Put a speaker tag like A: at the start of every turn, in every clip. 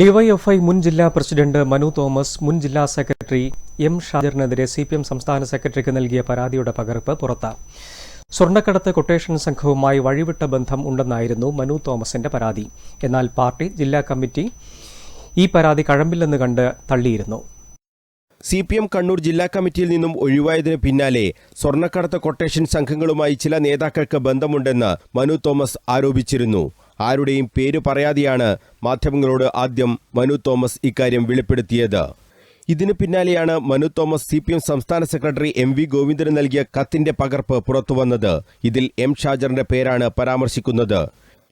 A: DYFI മുൻ ജില്ലാ president Manu Thomas മുൻ ജില്ലാ സെക്രട്ടറി എം ഷാജറിനെതിരെ സി പി എം സംസ്ഥാന സെക്രട്ടറിക്ക് നൽകിയ പരാതിയുടെ പകർപ്പ് പുറത്ത്. സ്വർണക്കടത്ത് കൊട്ടേഷൻ സംഘവുമായി വഴിവിട്ട ബന്ധം ഉണ്ടെന്നായിരുന്നു മനു തോമസിന്റെ പരാതി. എന്നാൽ പാർട്ടി ജില്ലാ കമ്മിറ്റി ഈ പരാതി കഴമ്പില്ലെന്ന് കണ്ട് തള്ളിയിരുന്നു.
B: സി പി എം കണ്ണൂർ ജില്ലാ കമ്മിറ്റിയിൽ നിന്നും ഒഴിവായതിന് പിന്നാലെ സ്വർണക്കടത്ത് കൊട്ടേഷൻ സംഘങ്ങളുമായി ചില നേതാക്കൾക്ക് ബന്ധമുണ്ടെന്ന് മനു തോമസ് ആരോപിച്ചിരുന്നു. ആരുടെയും പേര് പറയാതെയാണ് മാധ്യമങ്ങളോട് ആദ്യം മനു തോമസ് ഇക്കാര്യം വെളിപ്പെടുത്തിയത്. ഇതിനു പിന്നാലെയാണ് Manu Thomas C P M സംസ്ഥാന സെക്രട്ടറി എം വി ഗോവിന്ദന് നൽകിയ കത്തിന്റെ പകർപ്പ് പുറത്തുവന്നത്. ഇതിൽ എം ഷാജറിന്റെ പേരാണ് പരാമർശിക്കുന്നത്.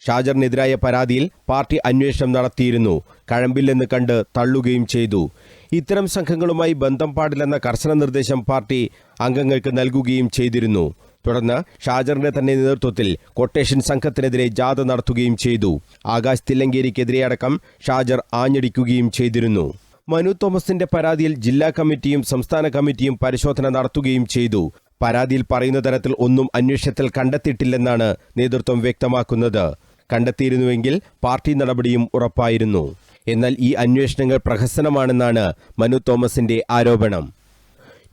B: ഷാജറിനെതിരായ പരാതിയിൽ പാർട്ടി അന്വേഷണം നടത്തിയിരുന്നു. കഴമ്പില്ലെന്ന് കണ്ട് തള്ളുകയും ചെയ്തു. ഇത്തരം സംഘങ്ങളുമായി ബന്ധം പാടില്ലെന്ന കർശന നിർദ്ദേശം പാർട്ടി അംഗങ്ങൾക്ക് നൽകുകയും ചെയ്തിരുന്നു. തുടർന്ന് ഷാജറിന്റെ തന്നെ നേതൃത്വത്തിൽ കൊട്ടേഷൻ സംഘത്തിനെതിരെ ജാഥ നടത്തുകയും ചെയ്തു. ആകാശ് തില്ലങ്കേരിക്കെതിരെ അടക്കം ഷാജർ ആഞ്ഞടിക്കുകയും ചെയ്തിരുന്നു. മനു തോമസിന്റെ പരാതിയിൽ ജില്ലാ കമ്മിറ്റിയും സംസ്ഥാന കമ്മിറ്റിയും പരിശോധന നടത്തുകയും ചെയ്തു. പരാതിയിൽ പറയുന്ന തരത്തിൽ ഒന്നും അന്വേഷണത്തിൽ കണ്ടെത്തിയിട്ടില്ലെന്നാണ് നേതൃത്വം വ്യക്തമാക്കുന്നത്. കണ്ടെത്തിയിരുന്നുവെങ്കിൽ പാർട്ടി നടപടിയും ഉറപ്പായിരുന്നു. എന്നാൽ ഈ അന്വേഷണങ്ങൾ പ്രഹസനമാണെന്നാണ് മനു തോമസിന്റെ ആരോപണം.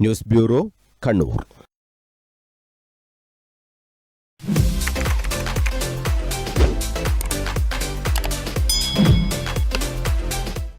B: News bureau Kannur.